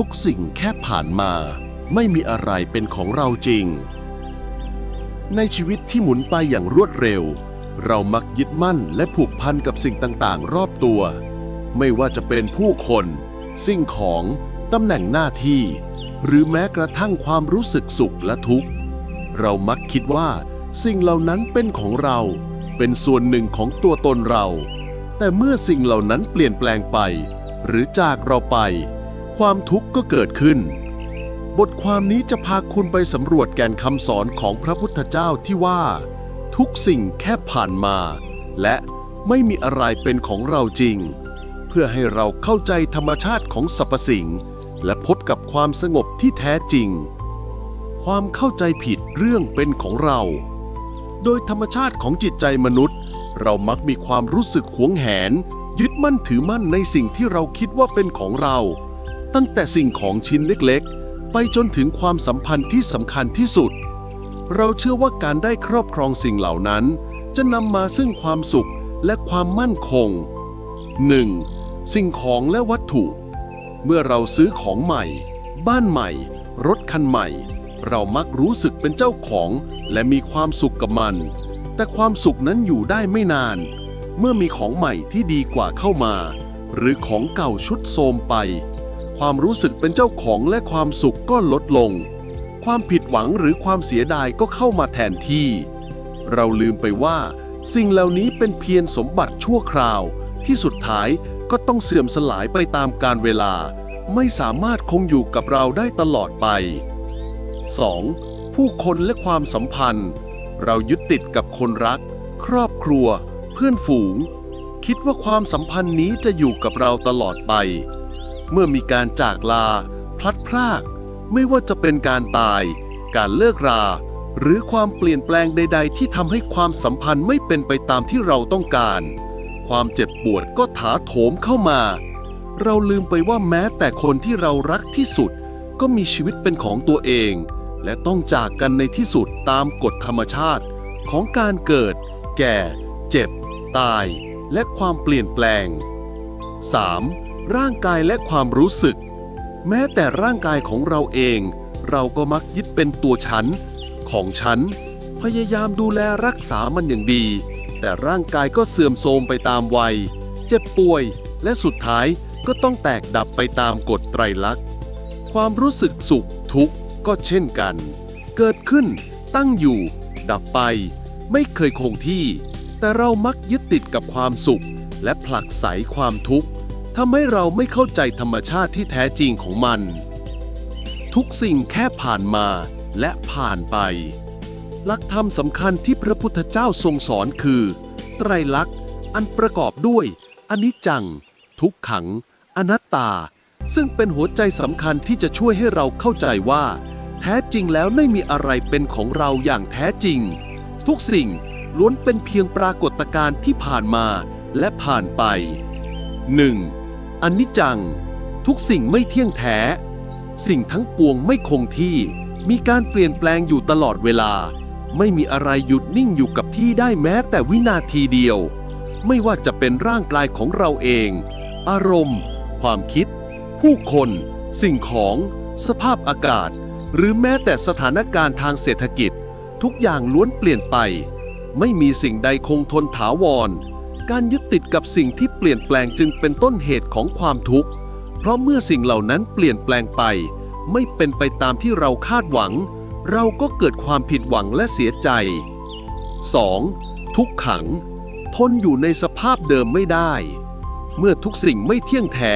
ทุกสิ่งแค่ผ่านมา ไม่มีอะไรเป็นของเราจริง ในชีวิตที่หมุนไปอย่างรวดเร็ว เรามักยึดมั่นและผูกพันกับสิ่งต่างๆ รอบตัว ไม่ว่าจะเป็นผู้คน สิ่งของ ตำแหน่งหน้าที่ หรือแม้กระทั่งความรู้สึกสุขและทุกข์ เรามักคิดว่า สิ่งเหล่านั้นเป็นของเรา เป็นส่วนหนึ่งของตัวตนเรา แต่เมื่อสิ่งเหล่านั้นเปลี่ยนแปลงไป หรือจากเราไป ความทุกข์ก็เกิดขึ้น บทความนี้จะพาคุณไปสำรวจแก่นคำสอนของพระพุทธเจ้าที่ว่า ทุกสิ่งแค่ผ่านมา และไม่มีอะไรเป็นของเราจริง เพื่อให้เราเข้าใจธรรมชาติของสรรพสิ่ง และพบกับความสงบที่แท้จริง ความเข้าใจผิดเรื่องเป็นของเรา โดยธรรมชาติของจิตใจมนุษย์ เรามักมีความรู้สึกหวงแหน ยึดมั่นถือมั่นในสิ่งที่เราคิดว่าเป็นของเรา ตั้งแต่สิ่งของชิ้นเล็กๆ ไปจนถึงความสัมพันธ์ที่สำคัญที่สุด เราเชื่อว่าการได้ครอบครองสิ่งเหล่านั้น จะนำมาซึ่งความสุขและความมั่นคง 1. สิ่งของและวัตถุ เมื่อเราซื้อของใหม่ บ้านใหม่ รถคันใหม่ เรามักรู้สึกเป็นเจ้าของและมีความสุขกับมัน แต่ความสุขนั้นอยู่ได้ไม่นาน เมื่อมีของใหม่ที่ดีกว่าเข้ามา หรือของเก่าชุดโทรมไป ความรู้สึกเป็นเจ้าของและความสุขก็ลดลง ความผิดหวังหรือความเสียดายก็เข้ามาแทนที่ เราลืมไปว่า สิ่งเหล่านี้เป็นเพียงสมบัติชั่วคราว ที่สุดท้ายก็ต้องเสื่อมสลายไปตามกาลเวลา ไม่สามารถคงอยู่กับเราได้ตลอดไป 2. ผู้คนและความสัมพันธ์ เรายึดติดกับคนรัก ครอบครัว เพื่อนฝูง คิดว่าความสัมพันธ์นี้จะอยู่กับเราตลอดไป เมื่อมีการจากลา พลัดพราก ไม่ว่าจะเป็นการตาย การเลิกรา หรือความเปลี่ยนแปลงใด ๆ ที่ทำให้ความสัมพันธ์ไม่เป็นไปตามที่เราต้องการ ความเจ็บปวดก็ถาโถมเข้ามา เราลืมไปว่าแม้แต่คนที่เรารักที่สุด ก็มีชีวิตเป็นของตัวเอง และต้องจากกันในที่สุดตามกฎธรรมชาติ ของการเกิด แก่ เจ็บ ตาย และความเปลี่ยนแปลง 3. ร่างกายและความรู้สึก แม้แต่ร่างกายของเราเอง เราก็มักยึดเป็นตัวฉัน ของฉัน พยายามดูแลรักษามันอย่างดี แต่ร่างกายก็เสื่อมโทรมไปตามวัย เจ็บป่วย และสุดท้ายก็ต้องแตกดับไปตามกฎไตรลักษณ์ ความรู้สึกสุขทุกข์ก็เช่นกัน เกิดขึ้น ตั้งอยู่ ดับไป ไม่เคยคงที่ แต่เรามักยึดติดกับความสุข และผลักไสความทุกข์ ทำให้เราไม่เข้าใจธรรมชาติที่แท้จริงของมัน ทุกสิ่งแค่ผ่านมาและผ่านไป หลักธรรมสำคัญที่พระพุทธเจ้าทรงสอนคือ ไตรลักษณ์ อันประกอบด้วย อนิจจัง ทุกขัง อนัตตา ซึ่งเป็นหัวใจสำคัญที่จะช่วยให้เราเข้าใจว่า แท้จริงแล้วไม่มีอะไรเป็นของเราอย่างแท้จริง ทุกสิ่งล้วนเป็นเพียงปรากฏการณ์ที่ผ่านมาและผ่านไป 1. อนิจจัง ทุกสิ่งไม่เที่ยงแท้ สิ่งทั้งปวงไม่คงที่ มีการเปลี่ยนแปลงอยู่ตลอดเวลา ไม่มีอะไรหยุดนิ่งอยู่กับที่ได้แม้แต่วินาทีเดียว ไม่ว่าจะเป็นร่างกายของเราเอง อารมณ์ ความคิด ผู้คน สิ่งของ สภาพอากาศ หรือแม้แต่สถานการณ์ทางเศรษฐกิจ ทุกอย่างล้วนเปลี่ยนไป ไม่มีสิ่งใดคงทนถาวร การยึดติดกับสิ่งที่เปลี่ยนแปลงจึงเป็นต้นเหตุของความทุกข์ เพราะเมื่อสิ่งเหล่านั้นเปลี่ยนแปลงไป ไม่เป็นไปตามที่เราคาดหวัง เราก็เกิดความผิดหวังและเสียใจ 2. ทุกขัง ทนอยู่ในสภาพเดิมไม่ได้ เมื่อทุกสิ่งไม่เที่ยงแท้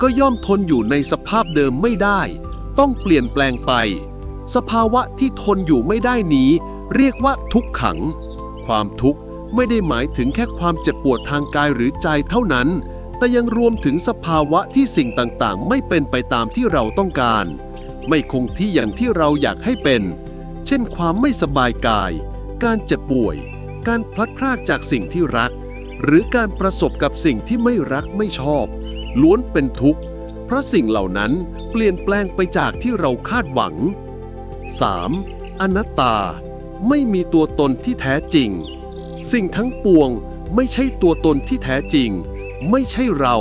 ก็ย่อมทนอยู่ในสภาพเดิมไม่ได้ ต้องเปลี่ยนแปลงไป สภาวะที่ทนอยู่ไม่ได้นี้ เรียกว่าทุกขัง ความทุกข์ ไม่ได้หมายถึงแค่ความเจ็บปวดทางกายหรือใจเท่านั้น แต่ยังรวมถึงสภาวะที่สิ่งต่างๆ ไม่เป็นไปตามที่เราต้องการ ไม่คงที่อย่างที่เราอยากให้เป็น เช่นความไม่สบายกาย การเจ็บป่วย การพลัดพรากจากสิ่งที่รัก หรือการประสบกับสิ่งที่ไม่รักไม่ชอบ ล้วนเป็นทุกข์ เพราะสิ่งเหล่านั้นเปลี่ยนแปลงไปจากที่เราคาดหวัง 3. อนัตตา ไม่มีตัวตนที่แท้จริง สิ่งทั้งปวงไม่ใช่ตัวตนที่แท้จริง ไม่ใช่เรา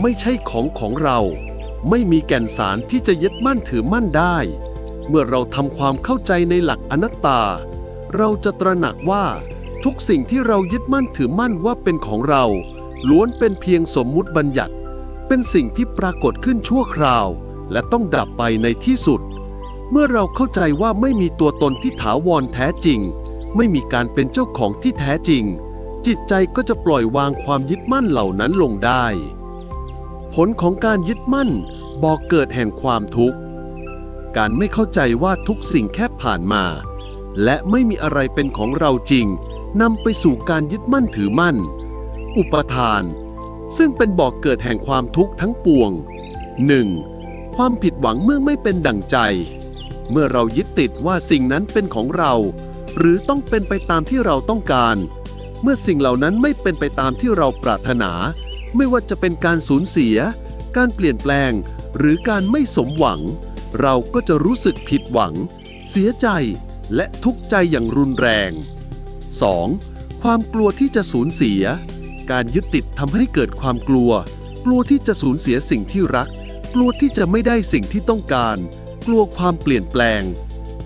ไม่ใช่ของของเรา ไม่มีแก่นสารที่จะยึดมั่นถือมั่นได้ เมื่อเราทำความเข้าใจในหลักอนัตตา เราจะตระหนักว่า ทุกสิ่งที่เรายึดมั่นถือมั่นว่าเป็นของเรา ล้วนเป็นเพียงสมมุติบัญญัติ เป็นสิ่งที่ปรากฏขึ้นชั่วคราว และต้องดับไปในที่สุด เมื่อเราเข้าใจว่าไม่มีตัวตนที่ถาวรแท้จริง ไม่มีการเป็นเจ้าของที่แท้จริง จิตใจก็จะปล่อยวางความยึดมั่นเหล่านั้นลงได้ ผลของการยึดมั่นบอกเกิดแห่งความทุกข์ การไม่เข้าใจว่าทุกสิ่งแค่ผ่านมา และไม่มีอะไรเป็นของเราจริงนำไปสู่การยึดมั่นถือมั่น อุปทาน ซึ่งเป็นบอกเกิดแห่งความทุกข์ทั้งปวง 1. ความผิดหวังเมื่อไม่เป็นดั่งใจ เมื่อเรายึดติดว่าสิ่งนั้นเป็นของเรา หรือต้องเป็นไปตามที่เราต้องการ เมื่อสิ่งเหล่านั้นไม่เป็นไปตามที่เราปรารถนา ไม่ว่าจะเป็นการสูญเสีย การเปลี่ยนแปลง หรือการไม่สมหวัง เราก็จะรู้สึกผิดหวัง เสียใจและทุกข์ใจอย่างรุนแรง 2. ความกลัวที่จะสูญเสีย การยึดติดทำให้เกิดความกลัว กลัวที่จะสูญเสียสิ่งที่รัก กลัวที่จะไม่ได้สิ่งที่ต้องการ กลัวความเปลี่ยนแปลง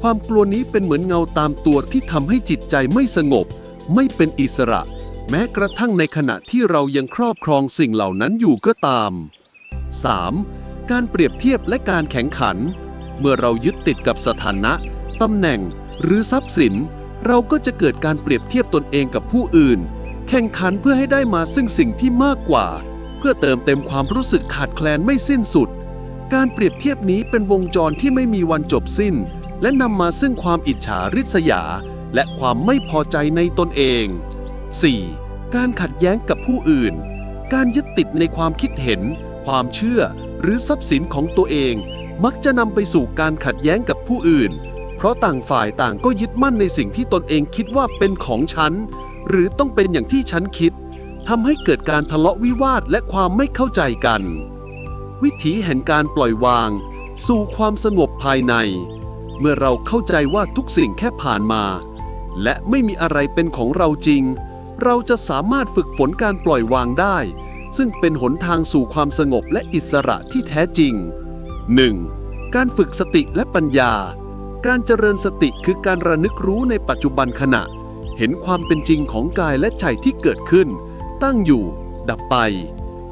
ความกลัวนี้เป็นเหมือนเงาตามตัวที่ทำให้จิตใจไม่สงบ ไม่เป็นอิสระ แม้กระทั่งในขณะที่เรายังครอบครองสิ่งเหล่านั้นอยู่ก็ตาม 3. การเปรียบเทียบและการแข่งขัน เมื่อเรายึดติดกับสถานะตำแหน่ง หรือทรัพย์สิน เราก็จะเกิดการเปรียบเทียบตนเองกับผู้อื่น แข่งขันเพื่อให้ได้มาซึ่งสิ่งที่มากกว่า เพื่อเติมเต็มความรู้สึกขาดแคลนไม่สิ้นสุด การเปรียบเทียบนี้เป็นวงจรที่ไม่มีวันจบสิ้น และนำมาซึ่งความอิจฉาริษยา และความไม่พอใจในตนเอง 4. การขัดแย้งกับผู้อื่น การยึดติดในความคิดเห็น ความเชื่อ หรือทรัพย์สินของตัวเอง มักจะนำไปสู่การขัดแย้งกับผู้อื่น เพราะต่างฝ่ายต่างก็ยึดมั่นในสิ่งที่ตนเองคิดว่าเป็นของฉัน หรือต้องเป็นอย่างที่ฉันคิดทำให้เกิดการทะเลาะวิวาทและความไม่เข้าใจกัน วิถีแห่งการปล่อยวาง สู่ความสงบภายใน เมื่อเราเข้าใจว่าทุกสิ่งแค่ผ่านมา และไม่มีอะไรเป็นของเราจริง เราจะสามารถฝึกฝนการปล่อยวางได้ ซึ่งเป็นหนทางสู่ความสงบและอิสระที่แท้จริง 1. การฝึกสติและปัญญา การเจริญสติคือการระลึกรู้ในปัจจุบันขณะ เห็นความเป็นจริงของกายและใจที่เกิดขึ้น ตั้งอยู่ ดับไป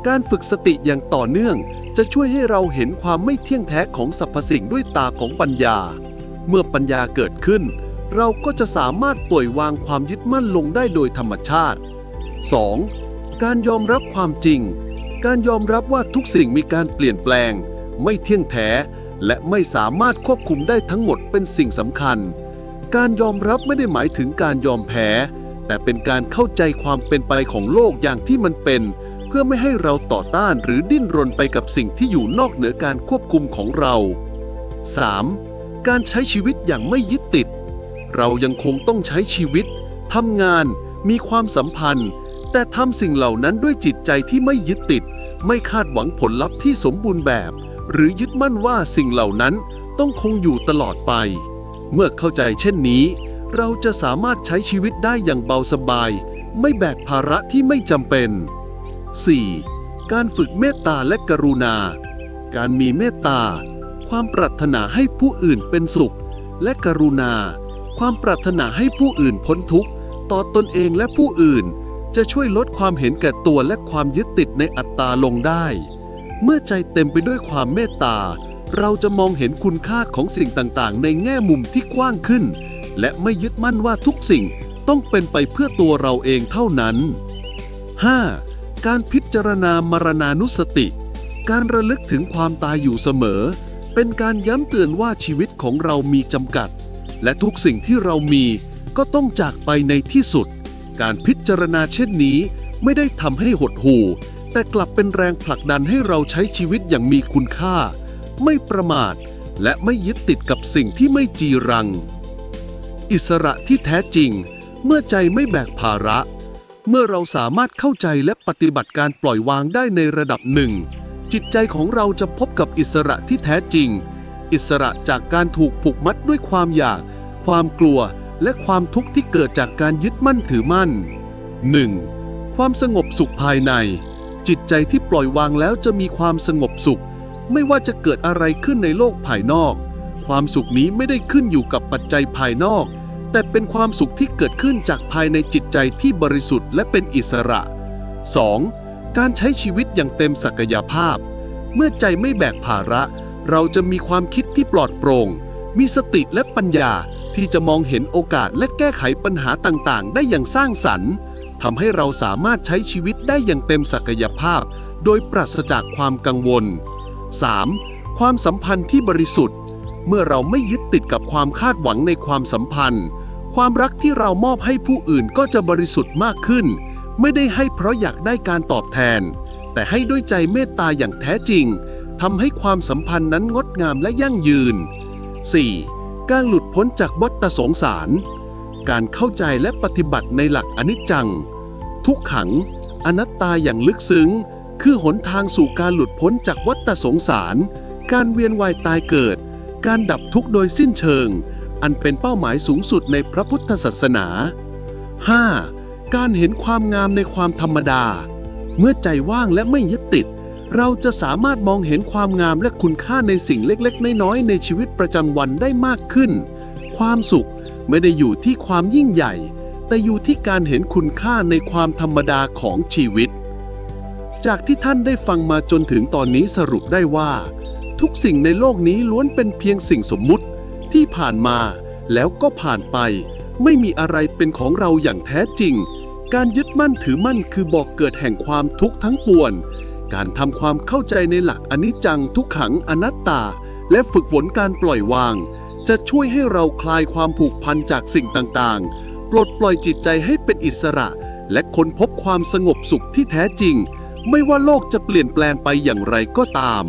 การฝึกสติอย่างต่อเนื่องจะช่วยให้เราเห็นความไม่เที่ยงแท้ของสรรพสิ่งด้วยตาของปัญญา เมื่อปัญญาเกิดขึ้น เราก็จะสามารถปล่อยวางความยึดมั่นลงได้โดยธรรมชาติ 2. การยอมรับความจริง การยอมรับว่าทุกสิ่งมีการเปลี่ยนแปลง ไม่เที่ยงแท้ และไม่สามารถควบคุมได้ทั้งหมดเป็นสิ่งสำคัญ การยอมรับไม่ได้หมายถึงการยอมแพ้ แต่เป็นการเข้าใจความเป็นไปของโลกอย่างที่มันเป็น เพื่อไม่ให้เราต่อต้านหรือดิ้นรนไปกับสิ่งที่อยู่นอกเหนือการควบคุมของเรา 3. การใช้ชีวิตอย่างไม่ยึดติด เรายังคงต้องใช้ชีวิตทำงาน มีความสัมพันธ์ แต่ทำสิ่งเหล่านั้นด้วยจิตใจที่ไม่ยึดติด ไม่คาดหวังผลลัพธ์ที่สมบูรณ์แบบ หรือยึดมั่นว่าสิ่งเหล่านั้นต้องคงอยู่ตลอดไป เมื่อเข้าใจเช่นนี้ เราจะสามารถใช้ชีวิตได้อย่างเบาสบาย ไม่แบกภาระที่ไม่จำเป็น 4. การฝึกเมตตาและกรุณา การมีเมตตา ความปรารถนาให้ผู้อื่นเป็นสุข และกรุณา ความปรารถนาให้ผู้อื่นพ้นทุกข์ ต่อตนเองและผู้อื่น จะช่วยลดความเห็นแก่ตัวและความยึดติดในอัตตาลงได้ เมื่อใจเต็มไปด้วยความเมตตา เราจะมองเห็นคุณค่าของสิ่งต่างๆ ในแง่มุมที่กว้างขึ้น และไม่ยึดมั่นว่าทุกสิ่งต้องเป็นไปเพื่อตัวเราเองเท่านั้น 5. การพิจารณามรณานุสติ การระลึกถึงความตายอยู่เสมอ เป็นการย้ำเตือนว่าชีวิตของเรามีจำกัด และทุกสิ่งที่เรามีก็ต้องจากไปในที่สุด การพิจารณาเช่นนี้ ไม่ได้ทำให้หดหู่ แต่กลับเป็นแรงผลักดันให้เราใช้ชีวิตอย่างมีคุณค่า ไม่ประมาท และไม่ยึดติดกับสิ่งที่ไม่จีรัง อิสระที่แท้จริง เมื่อใจไม่แบกภาระ เมื่อเราสามารถเข้าใจและปฏิบัติการปล่อยวางได้ในระดับหนึ่ง จิตใจของเราจะพบกับอิสระที่แท้จริง อิสระจากการถูกผูกมัดด้วยความอยาก ความกลัวและความทุกข์ที่เกิดจากการยึดมั่นถือมั่น 1. ความสงบสุขภายใน จิตใจที่ปล่อยวางแล้วจะมีความสงบสุข ไม่ว่าจะเกิดอะไรขึ้นในโลกภายนอก ความสุขนี้ไม่ได้ขึ้นอยู่กับปัจจัยภายนอก แต่เป็นความสุขที่เกิดขึ้นจากภายในจิตใจที่บริสุทธิ์และเป็นอิสระ 2. การใช้ชีวิตอย่างเต็มศักยภาพ เมื่อใจไม่แบกภาระ เราจะมีความคิดที่ปลอดโปร่ง มีสติและปัญญาที่จะมองเห็นโอกาสและแก้ไขปัญหาต่างๆ ได้อย่างสร้างสรรค์ทำให้เราสามารถใช้ชีวิตได้อย่างเต็มศักยภาพ โดยปราศจากความกังวล 3. ความสัมพันธ์ที่บริสุทธิ์ เมื่อเราไม่ยึดติดกับความคาดหวังในความสัมพันธ์ ความรักที่เรามอบให้ผู้อื่นก็จะบริสุทธิ์มากขึ้น ไม่ได้ให้เพราะอยากได้การตอบแทน แต่ให้ด้วยใจเมตตาอย่างแท้จริงทำให้ความสัมพันธ์นั้นงดงามและยั่งยืน 4. การหลุดพ้นจากวัฏสงสาร การเข้าใจและปฏิบัติในหลักอนิจจัง ทุกขัง อนัตตาอย่างลึกซึ้ง คือหนทางสู่การหลุดพ้นจากวัฏสงสาร การเวียนว่ายตายเกิด การดับทุกข์โดยสิ้นเชิง อันเป็นเป้าหมายสูงสุดในพระพุทธศาสนา 5. การเห็นความงามในความธรรมดา เมื่อใจว่างและไม่ยึดติด เราจะสามารถมองเห็นความงามและคุณค่าในสิ่งเล็กๆ น้อยๆ ในชีวิตประจำวันได้มากขึ้น ความสุขไม่ได้อยู่ที่ความยิ่งใหญ่ แต่อยู่ที่การเห็นคุณค่าในความธรรมดาของชีวิต จากที่ท่านได้ฟังมาจนถึงตอนนี้สรุปได้ว่า ทุกสิ่งในโลกนี้ล้วนเป็นเพียงสิ่งสมมุติ ที่ผ่านมาแล้วก็ผ่านไป ไม่มีอะไรเป็นของเราอย่างแท้จริง การยึดมั่นถือมั่นคือบอกเกิดแห่งความทุกข์ทั้งปวงการทำความเข้าใจในหลักอนิจจังทุกขังอนัตตา และฝึกฝนการปล่อยวาง จะช่วยให้เราคลายความผูกพันจากสิ่งต่างๆ ปลดปล่อยจิตใจให้เป็นอิสระ และค้นพบความสงบสุขที่แท้จริง ไม่ว่าโลกจะเปลี่ยนแปลงไปอย่างไรก็ตาม